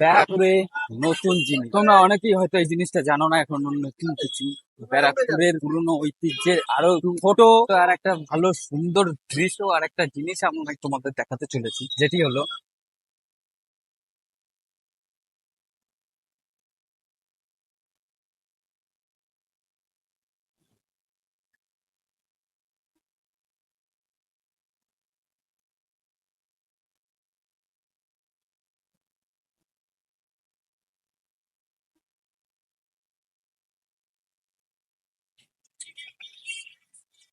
ব্যারাকপুরে নতুন জিনিস। তোমরা অনেকেই হয়তো এই জিনিসটা জানো না, এখন নতুন কিছু। ব্যারাকপুরের পুরনো ঐতিহ্যের আরও ফটো আর একটা ভালো সুন্দর দৃশ্য আর একটা জিনিস আমরা তোমাদের দেখাতে চলেছি, যেটি হলো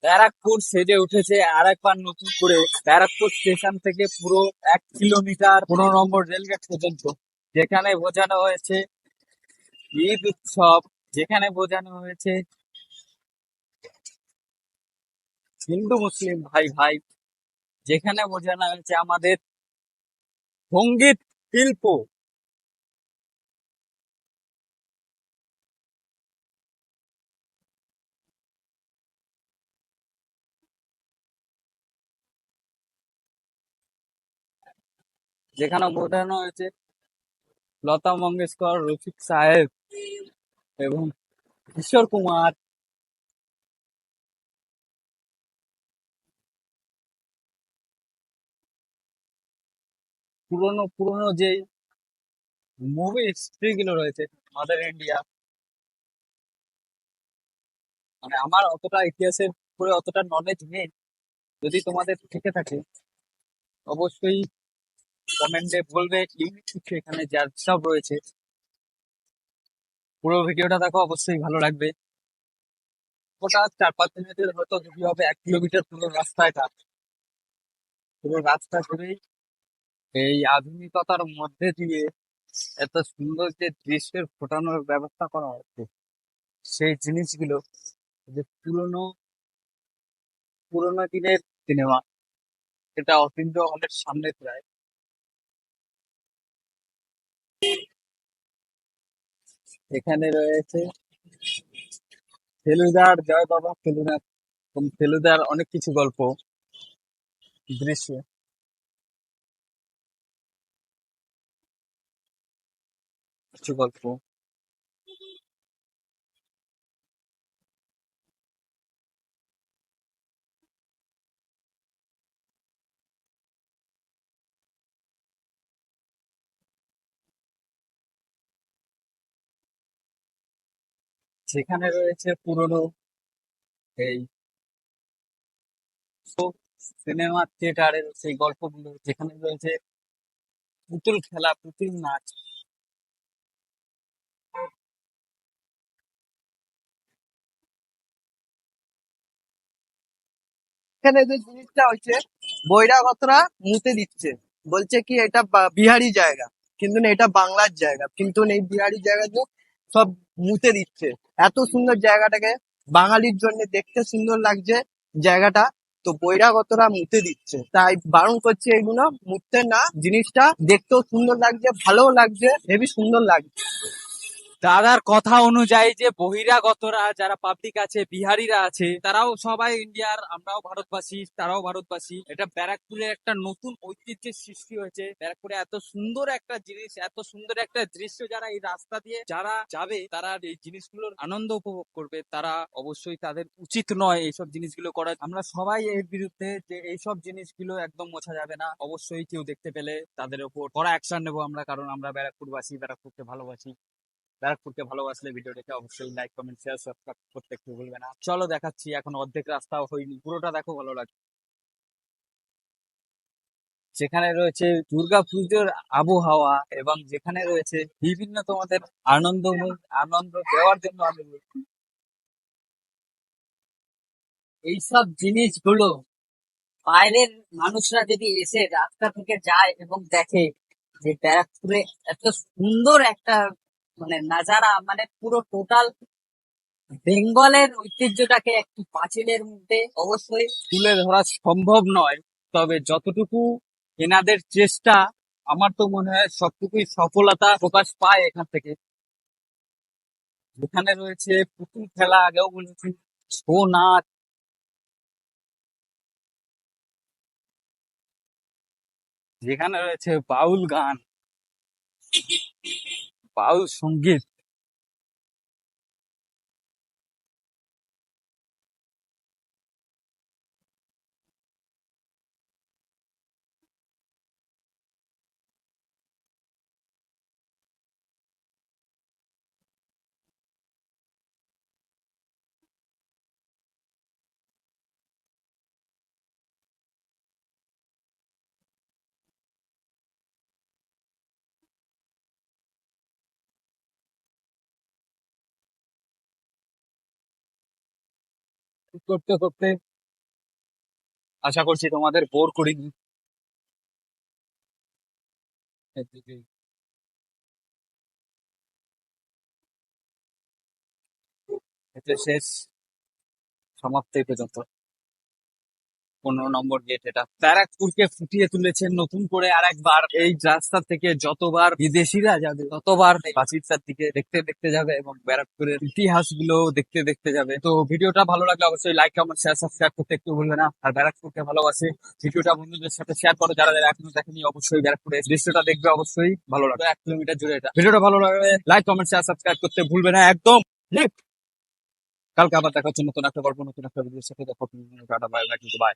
ব্যারাকপুর সেজে উঠেছে আর একবার নতুন করে। ব্যারাকপুর স্টেশন থেকে পুরো এক কিলোমিটার পনেরো নম্বর রেলগেট পর্যন্ত, যেখানে বোঝানো হয়েছে ঈদ উৎসব, যেখানে বোঝানো হয়েছে হিন্দু, মুসলিম ভাই ভাই, যেখানে বোঝানো হয়েছে আমাদের সংগীত শিল্প। যেখানে বোঝানো হয়েছে লতা মঙ্গেশকর, রফিক সাহেব এবং কিশোর কুমার। পুরনো পুরনো যে মুভি হিস্ট্রি গুলো রয়েছে মাদার ইন্ডিয়া মানে আমার অতটা ইতিহাসের উপরে অতটা নলেজ নেই। যদি তোমাদের থেকে থাকে, অবশ্যই কমেন্টে বলবে ইউনিক কিছু এখানে যা সব রয়েছে। পুরো ভিডিওটা দেখো, অবশ্যই ভালো লাগবে। ওটা চার পাঁচ মিনিটের হয়তো যদি হবে, এক কিলোমিটার পুরো রাস্তা এটা পুরো রাস্তা জুড়েই এই আধুনিকতার মধ্যে দিয়ে এত সুন্দর যে দৃশ্যের ফোটানোর ব্যবস্থা করা হচ্ছে, সেই জিনিসগুলো যে পুরনো, পুরোনো দিনের সিনেমা, এটা অতীন্দ্র হলের সামনে প্রায় এখানে রয়েছে ফেলুদার জয় বাবা ফেলুদার ফেলুদার অনেক কিছু গল্প দৃশ্য। কিছু গল্প। যেখানে রয়েছে পুরনো এই সিনেমা থিয়েটারের সেই গল্পগুলো, যেখানে রয়েছে পুতুল খেলা, পুতুল নাচ। এখানে যে জিনিসটা হচ্ছে বৈরাগতরা মুতে দিচ্ছে। বলছে কি, এটা বিহারি জায়গা, কিন্তু না, এটা বাংলার জায়গা। কিন্তু এই বিহারি জায়গাতে সব মুতে দিচ্ছে। এত সুন্দর জায়গাটাকে বাঙালির জন্য দেখতে সুন্দর লাগছে জায়গাটা। তো বৈরাগতরা মুতে দিচ্ছে। তাই বারণ করছে এগুলো। মুততে না জিনিসটা দেখতেও সুন্দর লাগছে, ভালোও লাগছে, হেবি সুন্দর লাগছে। দাদার কথা অনুযায়ী যে বহিরাগতরা, যারা পাবলিক আছে, বিহারিরা আছে, তারাও সবাই ইন্ডিয়ার, আমরাও ভারতবাসী, তারাও ভারতবাসী। এটা ব্যারাকপুরে একটা নতুন ঐতিহ্যের সৃষ্টি হয়েছে। ব্যারাকপুরে এত সুন্দর একটা জিনিস, এত সুন্দর একটা দৃশ্য যারা এই রাস্তা দিয়ে যারা যাবে, তারা এই জিনিসগুলোর আনন্দ উপভোগ করবে। তারা অবশ্যই তাদের উচিত নয় এইসব জিনিসগুলো করা আমরা সবাই এর বিরুদ্ধে যে এইসব জিনিসগুলো একদম মোছা যাবে না। অবশ্যই কেউ দেখতে পেলে তাদের উপর কড়া অ্যাকশন নেব আমরা, কারণ আমরা ব্যারাকপুরবাসী, ব্যারাকপুরকে ভালোবাসি। ব্যারাকপুরকে ভালোবাসলে ভিডিওটাকে অবশ্যই লাইক কমেন্ট শেয়ার সাবস্ক্রাইব করতে একটু ভুলবে না। চলো দেখাচ্ছি, এখন অর্ধেক রাস্তাও হয়নি। পুরোটা দেখো ভালো লাগবে যেখানে রয়েছে দুর্গা পুজোর আবহাওয়া এবং যেখানে রয়েছে বিভিন্ন তোমাদের আনন্দ আনন্দ দেওয়ার জন্য আমি এইসব জিনিসগুলো বাইরের মানুষরা যদি এসে রাস্তা থেকে যায় এবং দেখে যে ব্যারাকপুরে এত সুন্দর একটা মানে নাজারা মানে পুরো টোটাল বেঙ্গলের ঐতিহ্যটাকে একটি পাঁচিলের মধ্যে অবশ্যই তুলে ধরা সম্ভব নয়। তবে যতটুকু এনাদের চেষ্টা, আমার তো মনে হয় সবটুকুই সফলতা প্রকাশ পায় এখান থেকে। যেখানে রয়েছে পুতুল খেলা, আগেও বলেছি ছৌ নাচ যেখানে রয়েছে বাউল গান। বাউল সংগীত করতে করতে আশা করছি তোমাদের বোর করিনি শেষ। সমাপ্তি পর্যন্ত। পনেরো নম্বর গেট এটা। ব্যারাকপুরকে ফুটিয়ে তুলেছেন নতুন করে আর একবার এই রাস্তা থেকে যতবার বিদেশিরা যাবে, ততবার প্রাচীরটার দিকে দেখতে দেখতে যাবে এবং ব্যারাকপুরের ইতিহাসগুলো দেখতে দেখতে যাবে। তো ভিডিওটা ভালো লাগলে অবশ্যই লাইক কমেন্ট শেয়ার সাবস্ক্রাইব করতে একটু ভুলবে না। আর ব্যারাকপুরকে ভালোবাসে। ভিডিওটা বন্ধুদের সাথে শেয়ার করো। যারা যারা এখনও দেখেনি, অবশ্যই ব্যারাকপুরের দৃশ্যটা দেখবে। অবশ্যই ভালো লাগবে। এক কিলোমিটার জুড়ে এটা। ভিডিওটা ভালো লাগলে লাইক কমেন্ট শেয়ার সাবস্ক্রাইব করতে ভুলবে না। একদম কালকে আবার দেখা হচ্ছে নতুন একটা গল্প, নতুন একটা ভিডিওর সাথে। দেখো বাই বাই